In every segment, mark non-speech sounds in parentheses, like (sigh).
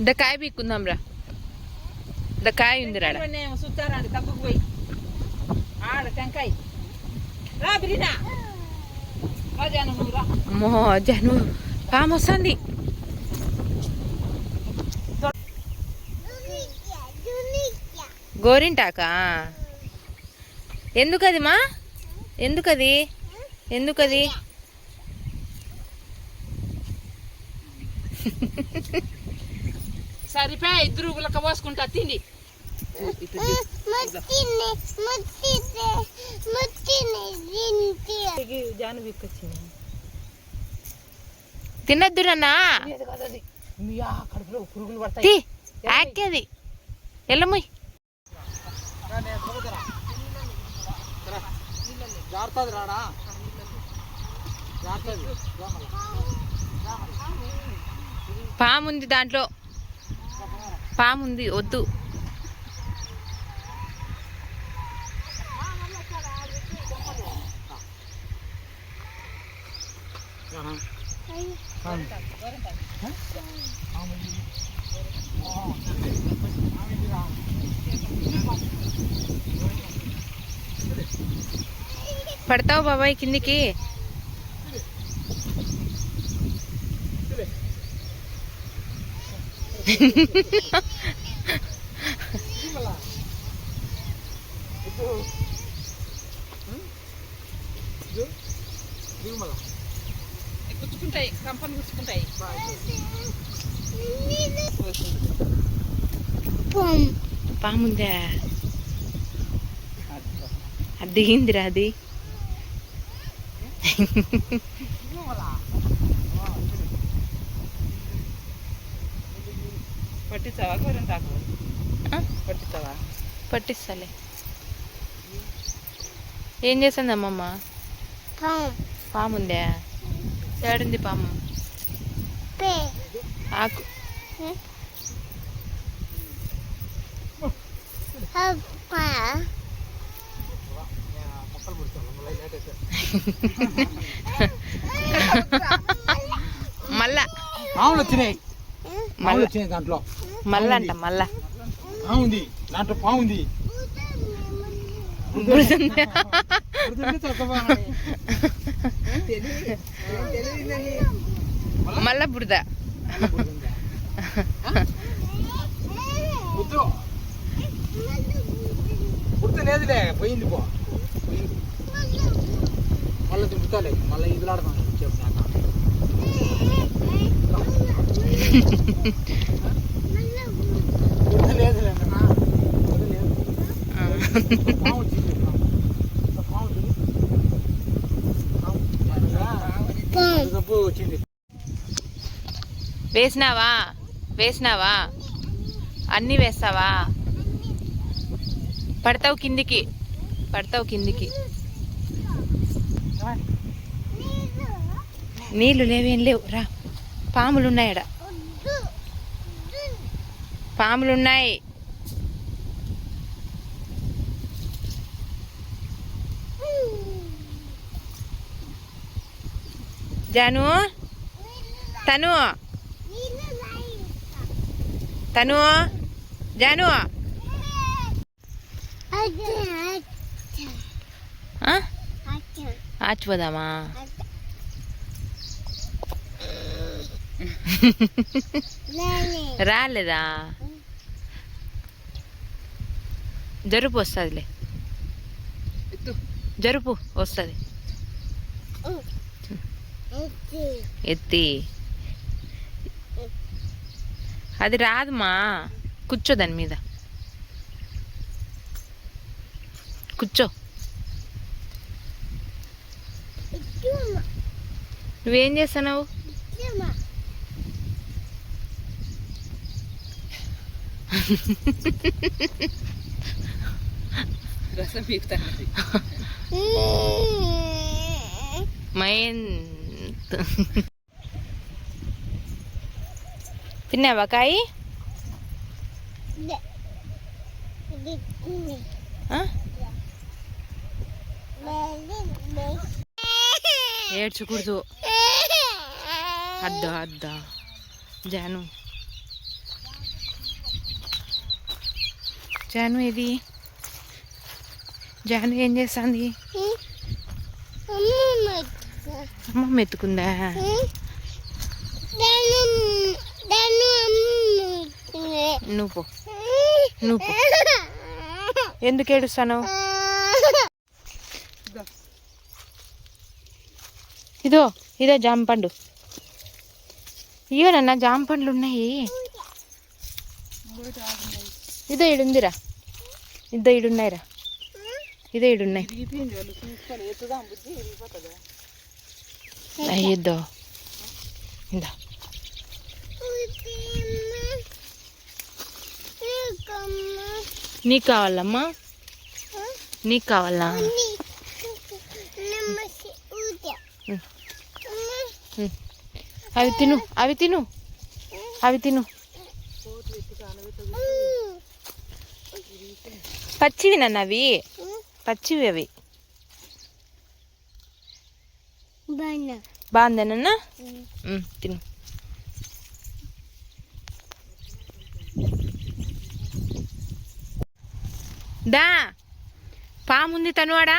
The కాయ పీక్కుందాం రా the కాయ ఉంది రాడ చూస్తారండి తగ్గుకు పోయి ఆడ టెంకాయ రా బిరినా రా అమ్మో జను పాము వస్తుంది గోరింటాకా? ఎందుకది మా? ఎందుకది? ఎందుకది? (laughs) (laughs) సరిపోయా ఇద్దరు గులక పోసుకుంటా తిండి తినద్దు రన్నా పురుగులు పడతాయి ఆకేది ఎల్లమ్మ జారుతుంది రాడా పాము ఉంది దాంట్లో. పాము ఉంది వద్దు. పడతావు బాబాయ్ కిందికి? గుచ్చుకుంటాయి కంపలు గుచ్చుకుంటాయి పాముందా? అది దిగిందిరా అది? పట్టించావా? గోరింటాకు ఆ? పట్టించావా? పట్టిస్తాలే. ఏం చేస్తుంది అమ్మమ్మ పాముందా? ఏడుంది పాము? ఆకు. మళ్ళా. పాములు వచ్చినాయి. పాములు మళ్ళా వచ్చినాయి దాంట్లో. మళ్ళా అంట మళ్ళా పాము ఉంది దాంట్లో పాము ఉంది. బురద. మళ్ళా బురద. వద్దు పుడత లేదులే పోయింది పో. మళ్ళీ దుబ్బుతాలే మళ్ళీ ఇదిలాడదాం చెప్పినాక వేసినావా? వేసినావా? అన్నీ వేస్తావా? పడతావు కిందికి. పడతావు కిందికి. నీళ్ళు లేవేం లేవు. రా. పాములు ఉన్నాయడా పాములు ఉన్నాయి జాను తను తను జాను? ఆచిపోదామా? రాలేదా? జరుపు వస్తుందిలే. జరుపు వస్తుంది. ఎత్తి. అది రాదుమా. కూర్చో దాని మీద. కూర్చో. నువ్వేం చేస్తున్నావు? (laughs) రసం పీకుతాను మైన్ తిన్నావా కాయి ఆ? ఏడ్చకూడదు అద్దా అద్దా జాను జాను ఇది జాను ఏం చేస్తుంది? అమ్మమ్మ ఎత్తుకుందా నువ్వు. నువ్వు. ఎందుకు ఏడుస్తాను? ఇదో. ఇదో జామ పండు. ఇయ్యో నాన్న జామ పండ్లు ఉన్నాయి. ఇదో ఈడుందిరా. ఇదో ఈడున్నాయిరా. ఇదే ఉన్నాయి. నీకు కావాలమ్మా? నీకు కావాలా? అవి తిను అవి తిను. అవి తిను. పచ్చివి నన్నవి పచ్చివి అవి. బాగుందేనన్నా? తిను. దా పాముంది తనువాడా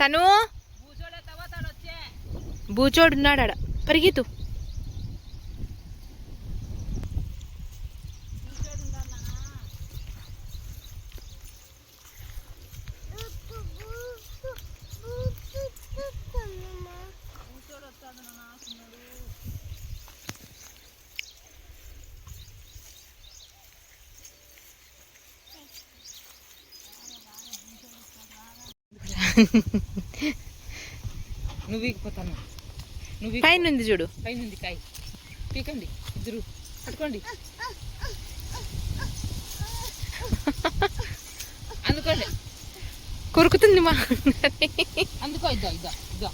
తను? బూచోడు ఉన్నాడు ఆడ పరిగెత్తు. నువ్వు వీగిపోతాను. నువ్వు పైన ఉంది చూడు. పైన ఉంది కాయ పీకండి ఇద్దరు. పట్టుకోండి. అందుకోండి. కొరుకుతుంది మా. అందుకో ఇద్దా ఇద్దా ఇద్దా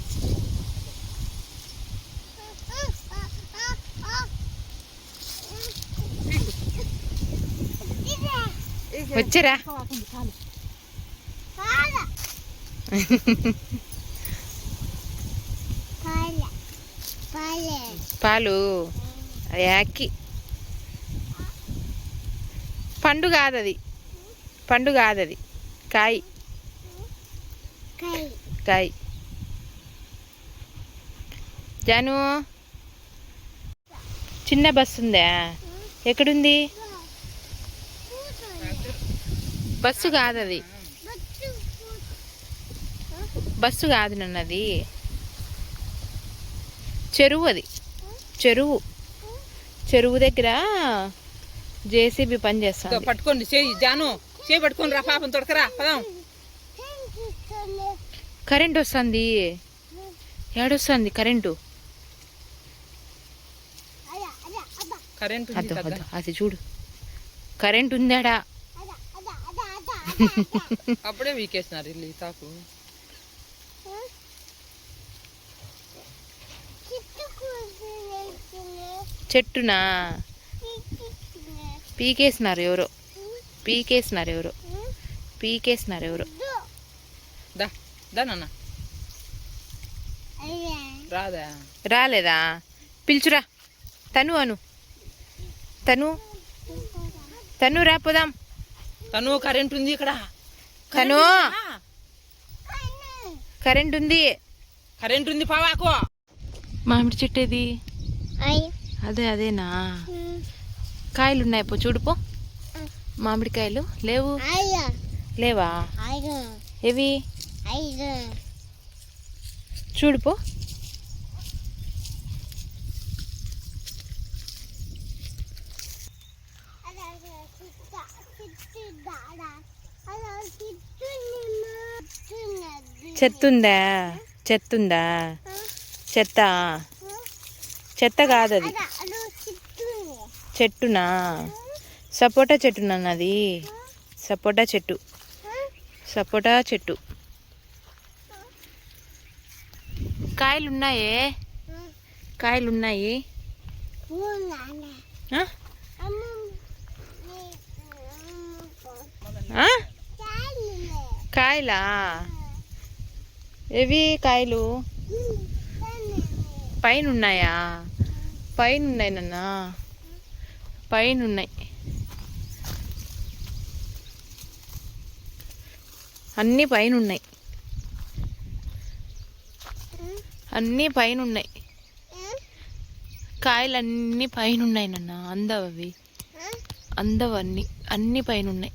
వచ్చారా? పాలు. యాకి పండు కాదది. పండు కాదది. కాయ. కాయ. జాను. చిన్న బస్సు ఉందా? ఎక్కడుంది? బస్సు కాదది. బస్సు కాదు నన్నది. చెరువు అది. చెరువు. చెరువు దగ్గర జేసీబీ పని ఇదో చేస్తాను పట్టుకోండి చేయి జాను చేయి పట్టుకొని రా పాపం తొడకరా పదాం. కరెంట్ వస్తుంది. ఏడొస్తుంది కరెంటు? కరెంట్ అదో చూడు. కరెంట్ ఉందాడా? అప్పుడే వీకేసినారు ఇల్లు తాకు. చెట్టునా? పీకేసినారు ఎవరో. పీకేసినారు ఎవరో. పీకేసినారు ఎవరో. దా దా నాన్న. రాదా? రాలేదా? పిలుచురా. తను అను. తను. తను రా పోదాం. తను కరెంట్ ఉంది ఇక్కడ. తను. కరెంట్ ఉంది. కరెంట్ ఉంది పావాకో మామిడి చెట్టు ఏది? అదే అదేనా? కాయలు ఉన్నాయి పో. చూడుపో మామిడికాయలు లేవు. లేవా? ఏవి? చూడుపో చెత్త ఉందా చెత్త? చెత్త కాదు అది చెట్టునా. సపోటా చెట్టునా అది సపోటా చెట్టు. సపోటా చెట్టు. కాయలు ఉన్నాయే కాయలు ఉన్నాయి? కాయలా? ఏవి కాయలు? పైన ఉన్నాయా పైన ఉన్నాయి నాన్న పైన ఉన్నాయి అన్నీ పైన ఉన్నాయి అన్ని పైన ఉన్నాయి కాయలు అన్నీ పైన ఉన్నాయి నాన్న అందవి అవి అందవు పైన ఉన్నాయి